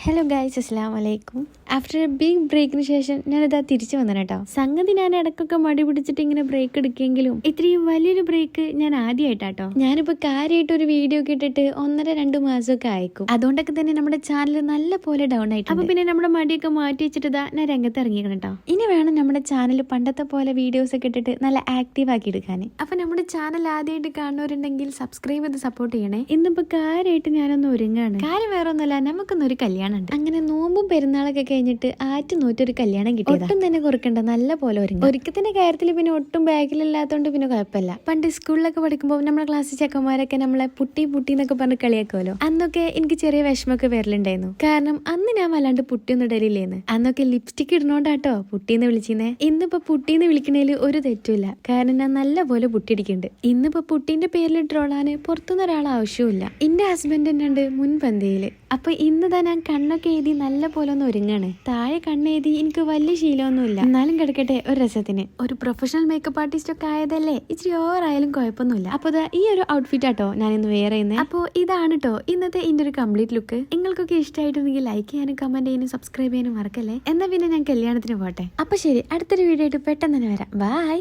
Hello guys അസ്സാം വലൈക്കും after A big ബ്രേക്കിന് ശേഷം ഞാനിതാ തിരിച്ചു വന്നു കേട്ടോ സംഗതി ഞാൻ ഇടക്കൊക്കെ മടി പിടിച്ചിട്ട് ഇങ്ങനെ ബ്രേക്ക് എടുക്കെങ്കിലും ഇത്രയും വലിയൊരു ബ്രേക്ക് ഞാൻ ആദ്യമായിട്ടാട്ടോ ഞാനിപ്പോ കാര്യമായിട്ട് ഒരു വീഡിയോ ഒക്കെ ഒന്നര രണ്ട് മാസമൊക്കെ അയക്കും അതുകൊണ്ടൊക്കെ തന്നെ നമ്മുടെ ചാനൽ നല്ല പോലെ ഡൗൺ ആയിട്ട് അപ്പോൾ പിന്നെ നമ്മുടെ മടിയൊക്കെ മാറ്റി വെച്ചിട്ട് ഇതാ ഞാൻ രംഗത്ത് ഇറങ്ങിക്കണം കേട്ടോ ഇനി വേണം നമ്മുടെ ചാനൽ പണ്ടത്തെ പോലെ വീഡിയോസ് ഒക്കെ ഇട്ടിട്ട് നല്ല ആക്റ്റീവ് ആക്കി എടുക്കാൻ അപ്പൊ നമ്മുടെ ചാനൽ ആദ്യമായിട്ട് കാണുന്നവരുണ്ടെങ്കിൽ സബ്സ്ക്രൈബ് ചെയ്ത് സപ്പോർട്ട് ചെയ്യണേ. ഇന്നിപ്പോ കാര്യമായിട്ട് ഞാനൊന്ന് ഒരുങ്ങാണ്. കാര്യം വേറെ ഒന്നുമല്ല നമുക്കൊന്നൊരു കല്യാണം ഉണ്ട് അങ്ങനെ നോമ്പും പെരുന്നാളൊക്കെ കഴിഞ്ഞിട്ട് ആറ്റ് നോറ്റൊരു കല്യാണം കിട്ടി ഒട്ടും തന്നെ കുറുക്കണ്ട നല്ല പോലെ ഒരുങ്ങി. ഒരുക്കത്തിന്റെ കാര്യത്തിൽ പിന്നെ ഒട്ടും ബാഗിലില്ലാത്തതുകൊണ്ട് പിന്നെ കുഴപ്പമില്ല. പണ്ട് സ്കൂളിലൊക്കെ പഠിക്കുമ്പോൾ നമ്മുടെ ക്ലാസ് ചെക്കന്മാരൊക്കെ നമ്മളെ പുട്ടി പുട്ടി എന്നൊക്കെ പറഞ്ഞ് കളിയാക്കുമല്ലോ അന്നൊക്കെ എനിക്ക് ചെറിയ വിഷമൊക്കെ വരലുണ്ടായിരുന്നു. കാരണം അന്ന് ഞാൻ വല്ലാണ്ട് പുട്ടിയൊന്നും ഇടലില്ലേന്ന്. അന്നൊക്കെ ലിപ്സ്റ്റിക് ഇടണോണ്ടാട്ടോ പുട്ടിന്ന് വിളിച്ചിരുന്നേ ഇന്നിപ്പോ പുട്ടിന്ന് വിളിക്കണേൽ ഒരു തെറ്റുമില്ല. കാരണം ഞാൻ നല്ല പോലെ പുട്ടിടിക്കുന്നുണ്ട് ഇന്നിപ്പോ പുട്ടിന്റെ പേരിൽ ട്രോളാന് പുറത്തുനിന്ന് ഒരാൾ ആവശ്യമില്ല എന്റെ ഹസ്ബൻഡ് എന്നുണ്ട് മുൻപന്തിയിൽ. അപ്പൊ ഇന്ന് ഞാൻ കണ്ണൊക്കെ എഴുതി നല്ല പോലെ ഒന്ന് ഒരുങ്ങാണ്. താഴെ കണ്ണെഴുതി എനിക്ക് വലിയ ശീലമൊന്നുമില്ല. എന്നാലും കിടക്കട്ടെ ഒരു രസത്തിന്. ഒരു പ്രൊഫഷണൽ മേക്കപ്പ് ആർട്ടിസ്റ്റ് ഒക്കെ ആയതല്ലേ ഇച്ചിരി ഓവറായാലും കുഴപ്പമൊന്നുമില്ല. അപ്പൊ ഈ ഒരു ഔട്ട്ഫിറ്റ് ആട്ടോ ഞാൻ ഇന്ന് വേറെ ചെയ്യുന്നത് അപ്പോൾ ഇതാണ് കേട്ടോ ഇന്നത്തെ ഇതിന്റെ ഒരു കംപ്ലീറ്റ് ലുക്ക് നിങ്ങൾക്കൊക്കെ ഇഷ്ടമായിട്ടുണ്ടെങ്കിൽ ലൈക്ക് ചെയ്യാനും കമന്റ് ചെയ്യാനും സബ്സ്ക്രൈബ് ചെയ്യാനും മറക്കല്ലേ? എന്നാ പിന്നെ ഞാൻ കല്യാണത്തിന് പോട്ടെ. അപ്പൊ ശരി അടുത്തൊരു വീഡിയോ ആയിട്ട് പെട്ടെന്ന് തന്നെ വരാം. ബൈ